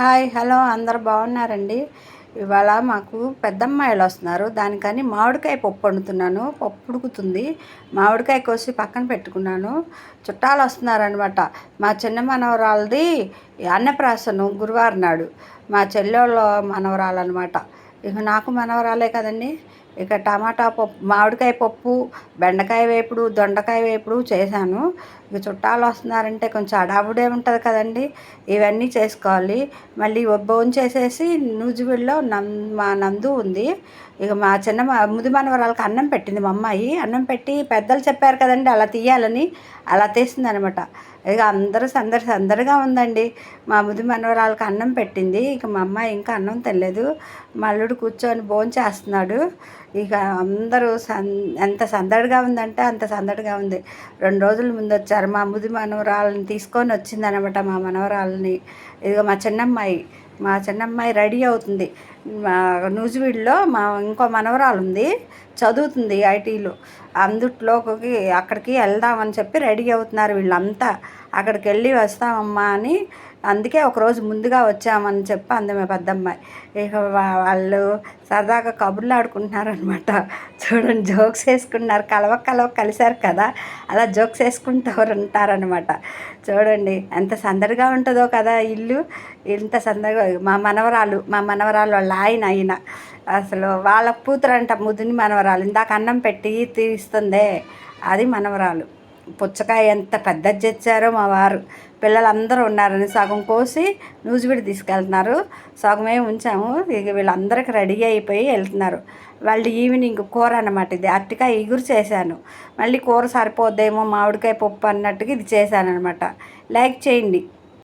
Hi hello అందరు బాగున్నారండి? ఇవాళ మాకు పెద్దమ్మాయిలు వస్తున్నారు. దానికని మామిడికాయ పప్పు వండుతున్నాను. పప్పు ఉడుకుతుంది. మామిడికాయ కోసి పక్కన పెట్టుకున్నాను. చుట్టాలు వస్తున్నారనమాట మా చిన్న మనవరాలది అన్నప్రాసనం గురువారం నాడు. మా చెల్లెళ్ళ మనవరాలు అనమాట ఇక నాకు మనవరాలే కదండి. ఇక టమాటా పప్పు మామిడికాయ పప్పు బెండకాయ వేపుడు దొండకాయ వేపుడు చేశాను. ఇక చుట్టాలు వస్తున్నారంటే కొంచెం అడావుడే ఉంటుంది కదండి. ఇవన్నీ చేసుకోవాలి. మళ్ళీ భోజనం చేసేసి నూజివీడులో నం మా నందు ఉంది. ఇక మా చిన్న ముది మనవరాలకు అన్నం పెట్టింది మా అమ్మాయి. అన్నం పెట్టి పెద్దలు చెప్పారు కదండి అలా తీయాలని. అలా తీసింది అనమాట ఇక అందరూ సందడి సందడిగా ఉందండి. మా ముది మనవరాలకు అన్నం పెట్టింది. ఇక మా అమ్మాయి ఇంకా అన్నం తినలేదు. మల్లుడు కూర్చొని భోజనం చేస్తున్నాడు. ఇక అందరూ సన్ ఎంత సందడిగా ఉందంటే అంత సందడిగా ఉంది. రెండు రోజుల ముందు వచ్చారు మా ముది మనవరాలని తీసుకొని వచ్చిందనమాట మా మనవరాలని. ఇదిగో మా చిన్నమ్మాయి. మా చిన్నమ్మాయి రెడీ అవుతుంది. మా మా ఇంకో మనవరాలు ఉంది చదువుతుంది ఐటీలో. అందుట్లోకి అక్కడికి వెళ్దామని చెప్పి రెడీ అవుతున్నారు వీళ్ళంతా. అక్కడికి వెళ్ళి వస్తామమ్మా అని అందుకే ఒకరోజు ముందుగా వచ్చామని చెప్పి అంది మా పెద్దమ్మాయి. ఇక వాళ్ళు సరదాగా కబుర్లు ఆడుకుంటున్నారనమాట చూడండి జోక్స్ వేసుకున్నారు కలవ కలవ కలిశారు కదా అలా జోక్స్ వేసుకుంటూ ఉంటారనమాట చూడండి ఎంత సందడిగా ఉంటుందో కదా ఇల్లు. ఇంత సందడిగా మా మనవరాలు మా మనవరాలు వాళ్ళ ఆయన ఆయన అసలు వాళ్ళ కూతురంట ముదిని మనవరాలు. ఇందాక అన్నం పెట్టి తీస్తుందే. అది మనవరాలు. పుచ్చకాయ ఎంత పెద్దది తెచ్చారో మా వారు. పిల్లలందరూ ఉన్నారని సగం కోసి నూజిబిడి తీసుకెళ్తున్నారు. సగమే ఉంచాము. ఇక వీళ్ళందరికీ రెడీ అయిపోయి వెళ్తున్నారు. వాళ్ళు ఈవినింగ్ కూర అనమాట ఇది. అరటికాయ ఇగురు చేశాను. మళ్ళీ కూర సరిపోద్దేమో మామిడికాయ పప్పు అన్నట్టుగా ఇది చేశాను అనమాట లైక్ చేయండి.